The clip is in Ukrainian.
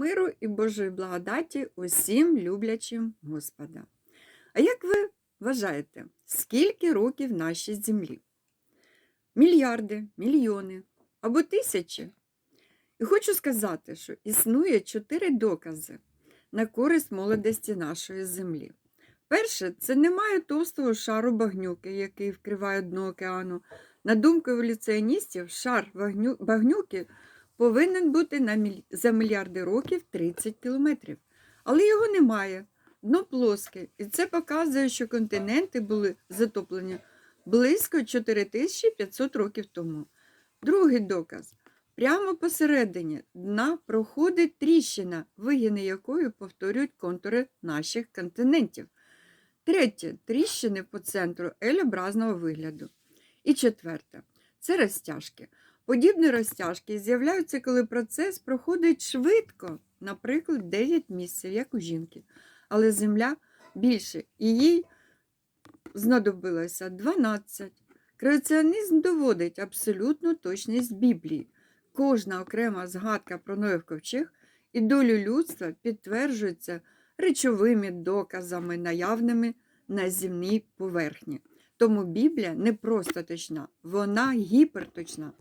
Миру і Божої благодаті усім люблячим Господа. А як ви вважаєте, скільки років нашій землі? Мільярди, мільйони або тисячі? І хочу сказати, що існує чотири докази на користь молодості нашої землі. Перше, це немає товстого шару багнюки, який вкриває дно океану. На думку еволюціоністів, шар багню- багнюки повинен бути на міль... за мільярди років 30 кілометрів. Але його немає. Дно плоске, і це показує, що континенти були затоплені близько 4500 років тому. Другий доказ. Прямо посередині дна проходить тріщина, вигини якої повторюють контури наших континентів. Третє тріщини по центру ель-образного вигляду. І четверте це розтяжки. Подібні розтяжки з'являються, коли процес проходить швидко, наприклад, 9 місяців, як у жінки. Але земля більше, і їй знадобилося 12. Креаціонізм доводить абсолютну точність Біблії. Кожна окрема згадка про Ноїв ковчег і долю людства підтверджується речовими доказами, наявними на земній поверхні. Тому Біблія не просто точна, вона гіперточна.